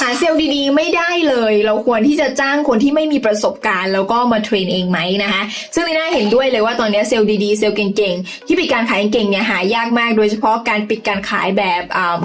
หาเซลล์ดีๆ ไม่ได้เลย เราควรที่จะจ้างคนที่ไม่มีประสบการณ์แล้วก็มาเทรนเองไหมนะคะซึ่งนีน่าเห็นด้วยเลยว่าตอนนี้เซลล์ดีๆเซลล์เก่งๆที่ปิดการขายเก่งเนี่ยหายากมากโดยเฉพาะการปิดการขายแบบ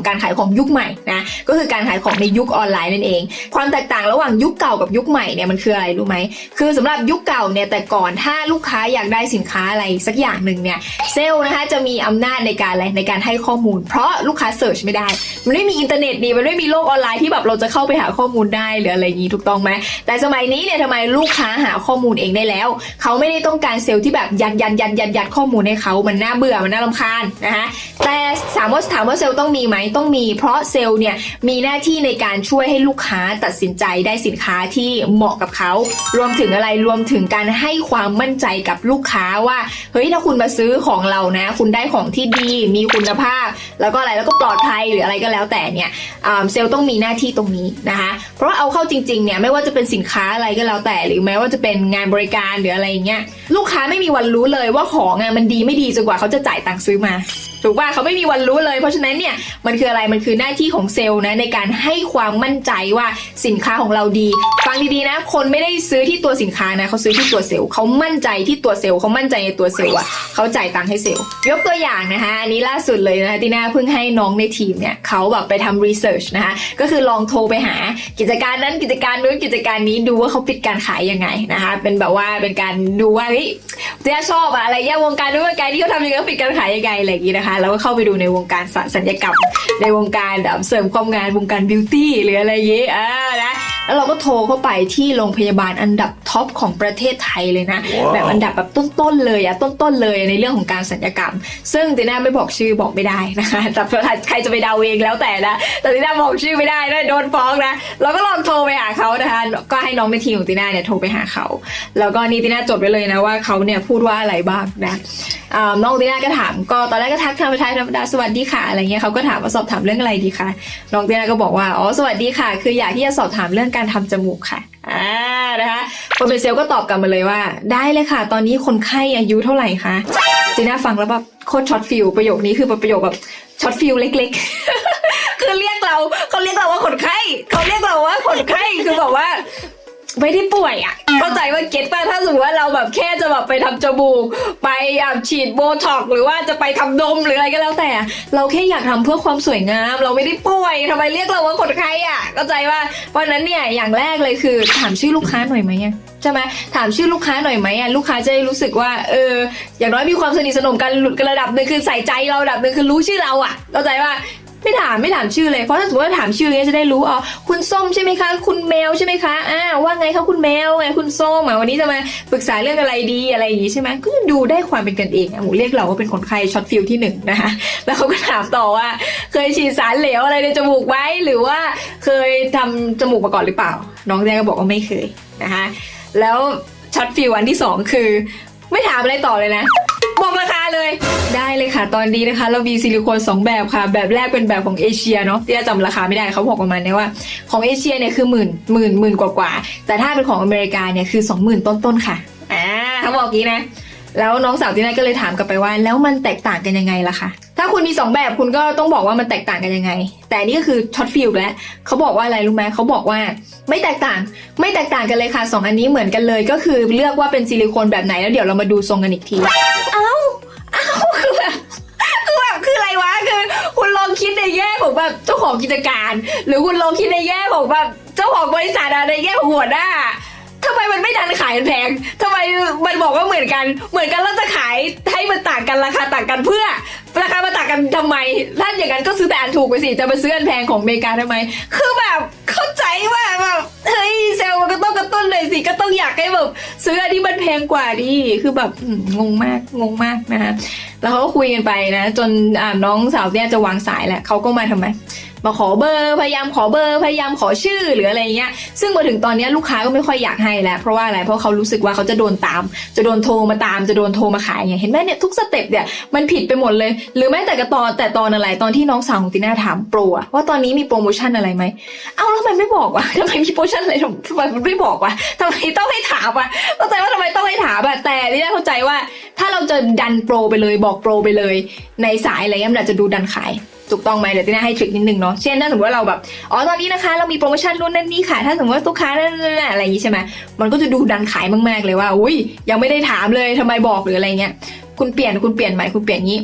การขายของยุคใหม่นะก็คือการขายของในยุคออนไลน์นั่นเอง ความแตกต่างระหว่างยุคเก่ากับยุคใหม่เนี่ยมันคืออะไรรู้ไหมคือสำหรับยุคเก่าเนี่ยแต่ก่อนถ้าลูกค้าอยากได้สินค้าอะไรสักอย่างหนึ่งเนี่ยเซลล์นะคะจะมีอำนาจในการอะไรในการให้ข้อมูล เพราะลูกค้าเสิร์ชไม่ได้ มันไม่มีอินเทอร์เน็ตดีมันไม่มีโลกออนไลน์ที่แบบเราจะเข้าไปหาข้อมูลได้หรืออะไรอย่างนี้ถูกต้องไหมแต่สมัยนี้เนี่ยทำไมลูกค้าหาข้อมูลเองได้แล้ว เขาไม่ได้ต้องการเซลล์ที่แบบยัดยัดยัดยัดยัดข้อมูลให้เขามันน่าเบื่อมันน่ารำคาญนะคะแต่ถามว่าถามว่าเซลล์ต้องมีไหมต้องมี เพราะเซลล์เนี่ยมีหน้าที่ในการช่วยให้ลูกค้าตัดสินใจได้สินค้าที่เหมาะกับเขา รวมถึงอะไรรวมถึงการให้ความมั่นใจกับลูกค้าว่าเฮ้ยถ้าคุณมาซื้อของเรานะ คุณได้ของที่ดีมีคุณภาพ แล้วก็อะไรแล้วก็ปลอดภัยหรืออะไรก็แล้วแต่เนี่ยเซลล์ต้องมีหน้าที่ตรงนี้นะคะ เพราะว่าเอาเข้าจริงๆเนี่ยไม่ว่าจะเป็นสินค้าอะไรก็แล้วแต่ หรือแม้ว่าจะเป็นงานบริการหรืออะไรอย่างเงี้ยลูกค้าไม่มีวันรู้เลยว่าของอะมันดีไม่ดีจนกว่าเขาจะจ่ายตังค์ซื้อมา ถูกป่ะเขาไม่มีวันรู้เลย เพราะฉะนั้นเนี่ยมันคืออะไรมันคือหน้าที่ของเซลล์นะในการให้ความมั่นใจว่าสินค้าของเราดี ฟังดีๆนะ คนไม่ได้ซื้อที่ตัวสินค้านะเขาซื้อที่ตัวเซลล์เขามั่นใจที่ตัวเซลล์เขามั่นใจในตัวเซลล์อะเขาจ่ายตังค์ให้เซลล์ยกตัวอย่างนะคะอันนี้ล่าสุดเลยนะคะที่น่าเพิ่งให้น้องในทีมเนี่ยเขาแบบไปทำรีเสิร์ชนะคะก็คือลองโทรไปหากิจการนั้นกิจการนู้นกิจการนี้ดูว่าเขาปิดการขายยังไงนะคะ เป็นแบบว่าเป็นการดูว่าเฮ้ยเจ๊ชอบอะอะไรเงี้ยวงการนู้นวงการนี้เขาทำยังไงเขาปิดการขายยังไงอะไรอย่างงี้นะคะแล้วก็เข้าไปดูในวงการสัญญกรรมในวงการเสริมความงานวงการบิวตี้หรืออะไรอยี้อ่านะแล้วเราก็โทรเข้าไปที่โรงพยาบาลอันดับท็อปของประเทศไทยเลยนะว้าวแบบอันดับแบบต้นๆเลยอะต้นๆเลยในเรื่องของการสัญญกรรม ซึ่งตีน่าไม่บอกชื่อบอกไม่ได้นะคะแต่ใครจะไปเดาเองแล้วแต่นะแต่ตีน่าบอกชื่อไม่ได้นะโดนฟ้องนะเราก็ลองโทรไปหาเขานะคะก็ให้น้องในทีมของตีน่าเนี่ยโทรไปหาเขาแล้วก็นี่ตีน่าจดไว้เลยนะว่าเขาเนี่ยพูดว่าอะไรบ้างนะอ่าน้องตีน่าก็ถามก็ตอนแรกก็ทักทางไปทายธรรมดาสวัสดีค่ะอะไรเงี้ยเขาก็ถามว่าสอบถามเรื่องอะไรดีคะน้องตีน่าก็บอกว่าอ๋อสวัสดีค่ะ คืออยากที่จะสอบถามเรื่องการทำจมูกค่ะอ่านะคะคนเป็นเซลล์ก็ตอบกลับมาเลยว่า ได้เลยค่ะ ตอนนี้คนไข้อายุเท่าไหร่คะตีน่าฟังแล้วแบบโคตรช็อตฟิลประโยคนี้คือประโยคแบบช็อตฟิลเล็ก ไม่ได้ป่วยอะ เข้าใจว่าเก็ตป่ะถ้าสมมติว่าเราแบบแค่จะแบบไปทำจมูก ไปฉีดโบท็อกหรือว่าจะไปทำนมหรืออะไรก็แล้วแต่ เราแค่อยากทำเพื่อความสวยงาม เราไม่ได้ป่วยทำไมเรียกเราว่าคนไข้อะ เข้าใจว่าเพราะนั้นเนี่ยอย่างแรกเลยคือ ถามชื่อลูกค้าหน่อยไหมอะใช่ไหมถามชื่อลูกค้าหน่อยไหมอะลูกค้าจะรู้สึกว่าเอออย่างน้อยมีความสนิทสนมกันระดับหนึ่งคือใส่ใจเราระดับหนึ่งคือรู้ชื่อเราอะเข้าใจว่า ไม่ถามไม่ถามชื่อเลยเพราะถ้าสมมติว่าถามชื่อเนี้ยจะได้รู้อ๋อคุณส้มใช่ไหมคะ คุณแมวใช่ไหมคะอ่าว่าไงคะคุณแมวไงคุณส้มอะวันนี้จะมาปรึกษาเรื่องอะไรดีอะไรอย่างงี้ใช่ไหมก็จะดูได้ความเป็นกันเองอะหมูเรียกเราว่าเป็นคนไข้ช็อตฟิลที่หนึ่งนะคะแล้วเขาก็ถามต่อว่า เคยฉีดสารเหลวอะไรในจมูกไว้หรือว่าเคยทำจมูกมาก่อนหรือเปล่า น้องแจ้ก็บอกว่าไม่เคยนะคะแล้วช็อตฟิลอันที่สองคือ ไม่ถามอะไรต่อเลยนะ บอกราคาเลย ได้เลยค่ะ ตอนนี้นะคะ เรามีซิลิโคน2 แบบค่ะ แบบแรกเป็นแบบของเอเชียเนาะที่จำราคาไม่ได้เขาบอกประมาณเนี้ยว่า ของเอเชียเนี่ยคือหมื่นหมื่นหมื่นกว่ากว่าๆแต่ถ้าเป็นของอเมริกาเนี่ยคือ 20,000 ต้นๆค่ะอ่าเขาบอกงี้นะ แล้วน้องสาวที่นั่นก็เลยถามกลับไปว่า แล้วมันแตกต่างกันยังไงล่ะคะ ถ้าคุณมีสองแบบคุณก็ต้องบอกว่ามันแตกต่างกันยังไง แต่อันนี่ก็คือช็อตฟิลแล้วเขาบอกว่าอะไรรู้ไหมเขาบอกว่าไม่แตกต่าง ไม่แตกต่างกันเลยค่ะสองอันนี้เหมือนกันเลย ก็คือเลือกว่าเป็นซิลิโคนแบบไหนแล้วเดี๋ยวเรามาดูทรงกันอีกทีเอ้าเอ้าคือแบบคือแบบคืออะไรวะคือคุณลองคิดในแง่ของแบบเจ้าของกิจการ หรือคุณลองคิดในแง่ของแบบเจ้าของบริษัทอะในแง่ของหัวหน้า ทำไมมันไม่ดันขายแพงทำไมมันบอกว่าเหมือนกัน เหมือนกันแล้วจะขายให้มันต่างกันราคาต่างกันเพื่อ ราคามันต่างกันทำไมถ้าอย่างนั้นก็ซื้อแต่อันถูกไปสิจะไปซื้ออันแพงของอเมริกาทำไม คือแบบเข้าใจว่าแบบเฮ้ยเซลล์มันก็ต้องกระตุ้นเลยสิก็ต้องอยากให้แบบซื้ออันที่มันแพงกว่าดิคือแบบงงมากงงมากนะคะแล้วเขาก็คุยกันไปนะ จนน้องสาวเนี่ยจะวางสายแหละเขาก็มาทำไม มาขอเบอร์พยายามขอเบอร์พยายามขอชื่อหรืออะไรเงี้ยซึ่งมาถึงตอนนี้ลูกค้าก็ไม่ค่อยอยากให้แล้วเพราะว่าอะไรเพราะเขารู้สึกว่าเขาจะโดนตาม จะโดนโทรมาตามจะโดนโทรมาขายไงเห็นไหมเนี่ยทุกสเต็ปเนี่ยมันผิดไปหมดเลย หรือแม้แต่กระตอนแต่ตอนอะไรตอนที่น้องสาวของติน่าถามโปรอะว่าตอนนี้มีโปรโมชั่นอะไรไหมเอาแล้วทำไมไม่บอกวะทำไมมีโปรโมชั่นอะไรทำไมมันไม่บอกวะทำไมต้องให้ถามวะเข้าใจว่าทำไมต้องให้ถามอะแต่ติน่าเข้าใจว่า ถ้าเราจะดันโปรไปเลยบอกโปรไปเลย ในสายอะไรเงี้ยมันอาจจะดูดันขายถูกต้องไหมเดี๋ยวติน่าให้ทริคนิดนึงเนาะเช่นถ้าสมมติว่าเราแบบอ๋อตอนนี้นะคะ เรามีโปรโมชั่นนู่นนั่นนี่ค่ะ ถ้าสมมติว่าลูกค้านั่นนั่นนั่นอะไรอย่างงี้ใช่ไหมมันก็จะดูดันขายมากๆเลยว่าอุ้ยยังไม่ได้ถามเลยทำไมบอกหรืออะไรเงี้ยคุณเปลี่ยนคุณเปลี่ยนใหม่คุณเปลี่ยนงี้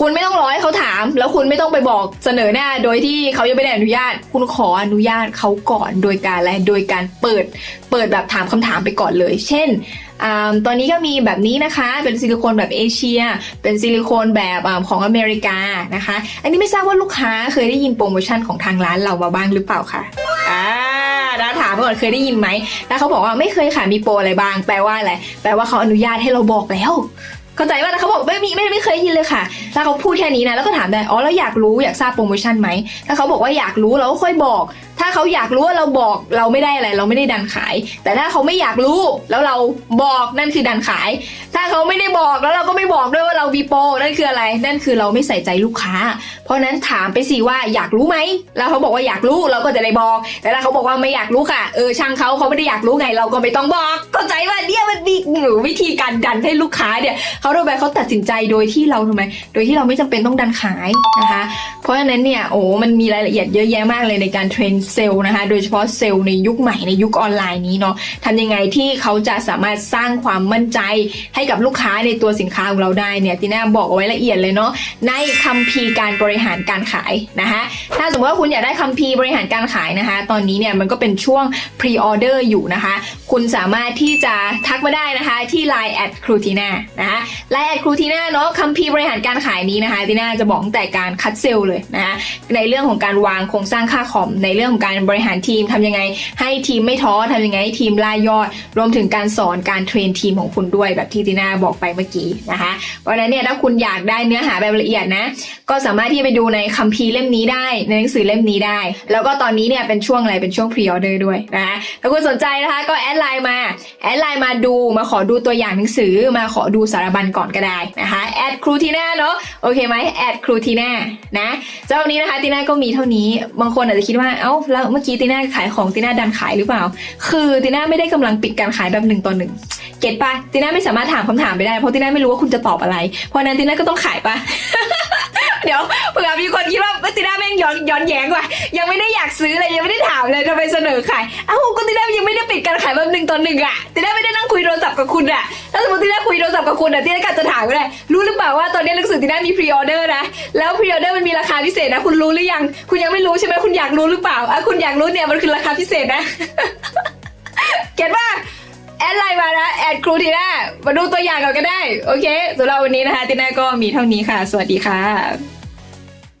คุณไม่ต้องรอให้เขาถาม แล้วคุณไม่ต้องไปบอกเสนอหน้า โดยที่เขายังไม่ได้อนุญาต คุณขออนุญาตเขาก่อนโดยการอะไรโดยการเปิด เปิดแบบถามคำถามไปก่อนเลย เช่นอตอนนี้ก็มีแบบนี้นะคะ เป็นซิลิโคนแบบเอเชีย เป็นซิลิโคนแบบอของอเมริกานะคะ อันนี้ไม่ทราบว่าลูกค้าเคยได้ยินโปรโมชั่นของทางร้านเรามาบ้างหรือเปล่าคะอ่าเราถามก่อนเคยได้ยินไหม แล้วเขาบอกว่าไม่เคยค่ะมีโปรอะไรบ้าง แปลว่าอะไร แปลว่าเขาอนุญาตให้เราบอกแล้ว เข้าใจว่าแต่เขาบอกไม่มีไม่ไม่เคยได้ยินเลยค่ะ ถ้าเขาพูดแค่นี้นะแล้วก็ถามได้อ๋อแล้วอยากรู้อยากทราบโปรโมชั่นไหมถ้าเขาบอกว่าอยากรู้เราก็ค่อยบอก ถ้าเขาอยากรู้ว่าเราบอกเราไม่ได้อะไร เราไม่ได้ดันขาย แต่ถ้าเขาไม่อยากรู้แล้วเราบอกนั่นคือดันขาย ถ้าเขาไม่ได้บอกแล้วเราก็ไม่บอกด้วยว่าเรามีโปรนั่นคืออะไร นั่นคือเราไม่ใส่ใจลูกค้า เพราะนั้นถามไปสิว่าอยากรู้ไหมแล้วเขาบอกว่าอยากรู้เราก็จะได้บอก แต่ถ้าเขาบอกว่าไม่อยากรู้ค่ะเออช่างเขาเขาไม่ได้อยากรู้ไงเราก็ไม่ต้องบอก เข้าใจว่าเนี่ยมันมีหรือวิธีการดันให้ลูกค้าเนี่ยเขาโดยไปเขาตัดสินใจโดยที่เราทำไม โดยที่เราไม่จำเป็นต้องดันขายนะคะ เพราะฉะนั้นเนี่ยโอ้มันมีรายละเอียดเยอะแยะมากเลยในการเทรนเซลล์นะคะ โดยเฉพาะเซลล์ในยุคใหม่ในยุคออนไลน์นี้เนาะทำยังไงที่เขาจะสามารถสร้างความมั่นใจให้กับลูกค้าในตัวสินค้าของเราได้เนี่ยตีน่าบอกเอาไว้ละเอียดเลยเนาะในคัมภีร์การบริหารการขายนะคะถ้าสมมติว่าคุณอยากได้คัมภีร์บริหารการขายนะคะ ตอนนี้เนี่ยมันก็เป็นช่วง pre order อยู่นะคะ คุณสามารถที่จะทักมาได้นะคะที่ line at c r u t i n a นะคะ line at c r u t i n a เนาะคัมภีร์บริหารการขายนี้นะคะติน่าจะบอกตั้งแต่การคัดเซลล์เลยนะคะในเรื่องของการวางโครงสร้างค่าคอม ในเรื่องของการบริหารทีมทำยังไง ให้ทีมไม่ท้อทำยังไงให้ทีมล่ายอด รวมถึงการสอนการเทรนทีมของคุณด้วยแบบที่ติน่าบอกไปเมื่อกี้นะคะเพราะฉะนั้นเนี่ยถ้าคุณอยากได้เนื้อหาแบบละเอียดนะก็สามารถที่ไปดูในคัมภีร์เล่มนี้ได้ในหนังสือเล่มนี้ได้ แล้วก็ตอนนี้เนี่ยเป็นช่วงอะไรเป็นช่วงพรีออเดอร์ด้วยนะคะถ้าคุณสนใจนะคะก็แอดไลน์มาแอดไลน์มาดูมาขอดูตัวอย่างหนังสือมาขอดูสารบัญก่อนก็ได้นะคะแอดครูทีน่าเนาะโอเคไหมแอดครูทีน่านะเจ้านี้นะคะทีน่าก็มีเท่านี้บางคนอาจจะคิดว่าเอ้าแล้วเมื่อกี้ทีน่าขายของทีน่าดันขายหรือเปล่า คือทีน่าไม่ได้กำลังปิดการขายแบบหนึ่งต่อหนึ่งเก็ตปะทีน่าไม่สามารถถามคำถามไปได้เพราะทีน่าไม่รู้ว่าคุณจะตอบอะไร เพราะนั้นทีน่าก็ต้องขายปะเดี๋ยวเผื่อมีคนคิดว่า ติน่าแม่งย้อนย้อนแย้งว่ะยังไม่ได้อยากซื้อเลยยังไม่ได้ถามเลยทำไมเสนอขายอ้าก็ติน่ายังไม่ได้ปิดการขายแบบหนึ่งต่อหนึ่งอะติน่าไม่ได้นั่งคุยโทรศัพท์กับคุณอะถ้าสมมติติน่าคุยโทรศัพท์กับคุณอะติน่าก็จะถามก็ได้รู้หรือเปล่าว่าตอนนี้หนังสือติน่ามีพรีออเดอร์นะแล้วพรีออเดอร์มันมีราคาพิเศษนะคุณรู้หรือยัง คุณยังไม่รู้ใช่ไหมคุณอยากรู้หรือเปล่าอะคุณอยากรู้เนี่ยมันคือราคาพิเศษนะเก็ตป่ะแอดไลน์มานะแอดครูทีน่ามาดูตัวอย่างก่อนก็ได้ โอเคสำหรับวันนี้นะคะทีน่าก็มีเท่านี้ค่ะ สวัสดีค่ะ